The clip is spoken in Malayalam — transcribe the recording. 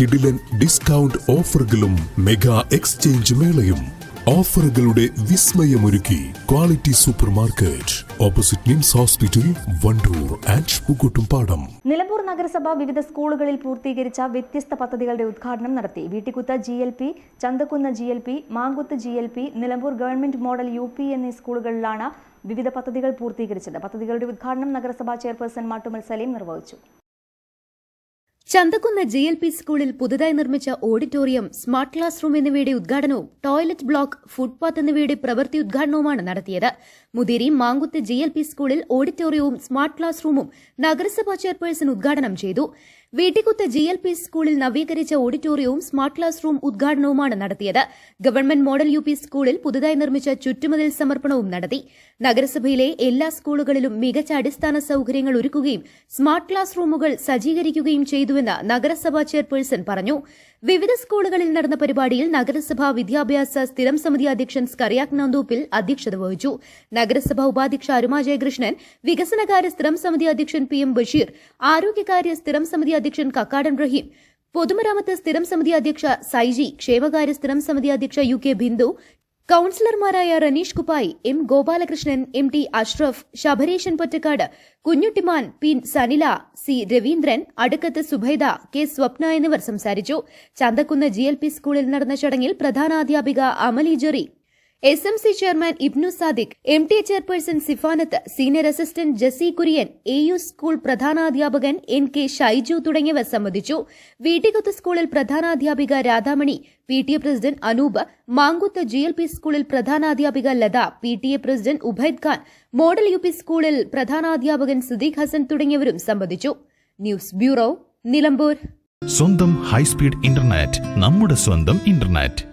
കിടിലൻ ഡിസ്കൗണ്ട് ഓഫറുകളും മെഗാ എക്സ്ചേഞ്ച് മേളയും. ഓഫറുകളുടെ വിസ്മയമൊരുക്കി quality supermarket opposite Nims hospital Wandoor and Pookkottumpadam Nilambur നഗരസഭ വിവിധ സ്കൂളുകളിൽ പൂർത്തീകരിച്ച വ്യത്യസ്ത പദ്ധതികളുടെ ഉദ്ഘാടനം നടത്തി. Veettikkuth G L P Chanthakkunnu G L P Mankuth G L P Nilambur government model U P എന്നീ സ്കൂളുകളിലാണ് വിവിധ പദ്ധതികൾ പൂർത്തീകരിച്ചത്. പദ്ധതികളുടെ ഉദ്ഘാടനം നഗരസഭാ ചെയർപേഴ്സൺ മാട്ടുമൽ സലീം നിർവഹിച്ചു. ചന്തക്കുന്ന് ജി എൽ പി സ്കൂളിൽ പുതുതായി നിർമ്മിച്ച ഓഡിറ്റോറിയം സ്മാർട്ട് ക്ലാസ് റൂം എന്നിവയുടെ ഉദ്ഘാടനവും ടോയ്ലറ്റ് ബ്ലോക്ക് ഫുട്പാത്ത് എന്നിവയുടെ പ്രവൃത്തി ഉദ്ഘാടനവുമാണ് നടത്തിയത്. Muthiri Mankuth G L P സ്കൂളിൽ ഓഡിറ്റോറിയവും സ്മാർട്ട് ക്ലാസ് റൂമും നഗരസഭാ ചെയർപേഴ്സൺ ഉദ്ഘാടനം ചെയ്തു. വീട്ടിക്കുത്ത് ജി എൽ പി സ്കൂളിൽ നവീകരിച്ച ഓഡിറ്റോറിയവും സ്മാർട്ട് ക്ലാസ് റൂം ഉദ്ഘാടനവുമാണ് നടത്തിയത്. ഗവൺമെന്റ് മോഡൽ യു പി സ്കൂളിൽ പുതുതായി നിർമ്മിച്ച ചുറ്റുമതിൽ സമർപ്പണവും നടത്തി. നഗരസഭയിലെ എല്ലാ സ്കൂളുകളിലും മികച്ച അടിസ്ഥാന സൌകര്യങ്ങൾ ഒരുക്കുകയും സ്മാർട്ട് ക്ലാസ് റൂമുകൾ സജ്ജീകരിക്കുകയും ചെയ്തുവെന്ന് നഗരസഭാ ചെയർപേഴ്സൺ പറഞ്ഞു. വിവിധ സ്കൂളുകളിൽ നടന്ന പരിപാടിയിൽ നഗരസഭാ വിദ്യാഭ്യാസ സ്ഥിരം സമിതി അധ്യക്ഷൻ സ്കറിയാക് നന്ദൂപ്പിൽ അധ്യക്ഷത വഹിച്ചു. നഗരസഭാ ഉപാധ്യക്ഷ അരുമ ജയകൃഷ്ണൻ വികസനകാര്യ സ്ഥിരം സമിതി അധ്യക്ഷൻ പി എം ബഷീർ ആരോഗ്യകാര്യ സ്ഥിരം സമിതി അധ്യക്ഷൻ കക്കാടൻ റഹീം പൊതുമരാമത്ത് സ്ഥിരം സമിതി അധ്യക്ഷ സൈജി ക്ഷേമകാര്യ സ്ഥിരം സമിതി അധ്യക്ഷ U K Bindu കൌൺസിലർമാരായ Ranish Kuppayi M Gopalakrishnan M T Ashraf Sabareeshan Pottakkad Kunjuttiman P Sanila C Raveendran Adukkath Subaida K Swapna എന്നിവർ സംസാരിച്ചു. ചന്തക്കുന്ന് ജി സ്കൂളിൽ നടന്ന ചടങ്ങിൽ പ്രധാനാധ്യാപിക Amali Jerry S M C chairman Ibnu Sadiq M T chairperson Sifanath senior assistant Jessy Kurian A U school പ്രധാനാധ്യാപകൻ N K Shaiju തുടങ്ങിയവർ സംബന്ധിച്ചു. വീട്ടികത്ത് സ്കൂളിൽ പ്രധാനാധ്യാപിക Radhamani P T A president Anoop Mankuth G L P സ്കൂളിൽ പ്രധാനാധ്യാപിക Latha P T A president Ubaid Khan model U P സ്കൂളിൽ പ്രധാനാധ്യാപകൻ സിദ്ദീഖ് ഹസൻ തുടങ്ങിയവരും സംബന്ധിച്ചു. News bureau Nilambur. സ്വന്തം ഹൈസ്പീഡ് ഇന്റർനെറ്റ് നമ്മുടെ സ്വന്തം ഇന്റർനെറ്റ്.